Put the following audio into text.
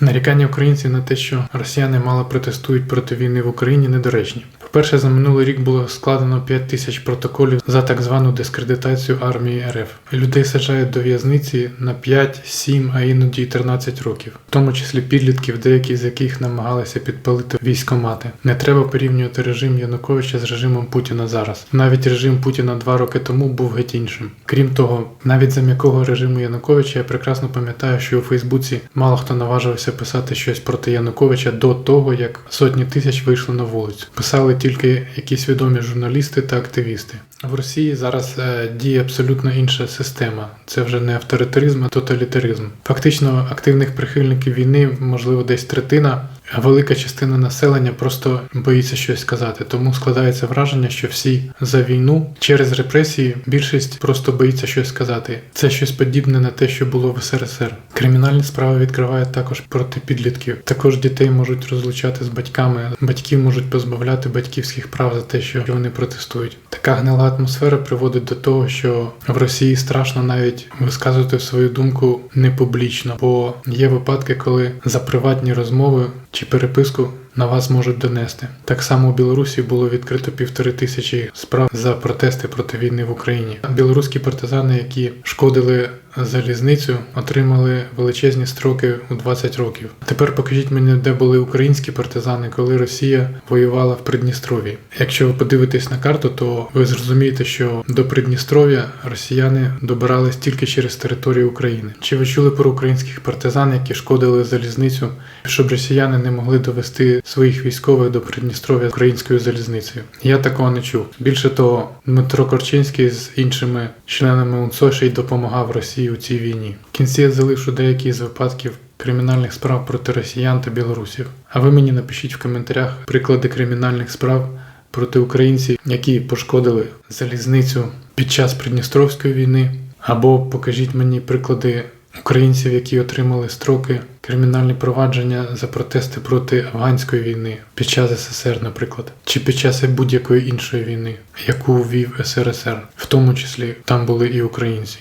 Нарікання українців на те, що росіяни мало протестують проти війни в Україні, недоречні. По-перше, за минулий рік було складено 5 тисяч протоколів за так звану дискредитацію армії РФ. Людей саджають до в'язниці на 5, 7, а іноді й 13 років, в тому числі підлітків, деякі з яких намагалися підпалити військомати. Не треба порівнювати режим Януковича з режимом Путіна зараз. Навіть режим Путіна два роки тому був геть іншим. Крім того, навіть за м'якого режиму Януковича я прекрасно пам'ятаю, що у Фейсбуці мало хто наважився писати щось проти Януковича до того, як сотні тисяч вийшли на вулицю. Писали тільки якісь відомі журналісти та активісти. В Росії зараз е, діє абсолютно інша система. Це вже не авторитаризм, а тоталітаризм. Фактично, активних прихильників війни, можливо, десь третина, велика частина населення просто боїться щось сказати. Тому складається враження, що всі за війну через репресії більшість просто боїться щось сказати. Це щось подібне на те, що було в СРСР. Кримінальні справи відкривають також проти підлітків. Також дітей можуть розлучати з батьками. Батьки можуть позбавляти батьківських прав за те, що вони протестують. Така гнила атмосфера приводить до того, що в Росії страшно навіть висказувати свою думку не публічно, бо є випадки, коли за приватні розмови чи переписку на вас можуть донести. Так само у Білорусі було відкрито півтори тисячі справ за протести проти війни в Україні. Білоруські партизани, які шкодили залізницю, отримали величезні строки у 20 років. Тепер покажіть мені, де були українські партизани, коли Росія воювала в Придністров'ї. Якщо ви подивитесь на карту, то ви зрозумієте, що до Придністров'я росіяни добирались тільки через територію України. Чи ви чули про українських партизан, які шкодили залізницю, щоб росіяни не могли довести своїх військових до Придністров'я українською залізницею? Я такого не чув. Більше того, Дмитро Корчинський з іншими членами УНСО ще й допомагав Росії у цій війні. В кінці я залишу деякі з випадків кримінальних справ проти росіян та білорусів. А ви мені напишіть в коментарях приклади кримінальних справ проти українців, які пошкодили залізницю під час Придністровської війни, або покажіть мені приклади українців, які отримали строки кримінальні провадження за протести проти афганської війни під час СССР, наприклад, чи під час будь-якої іншої війни, яку вів СРСР, в тому числі там були і українці.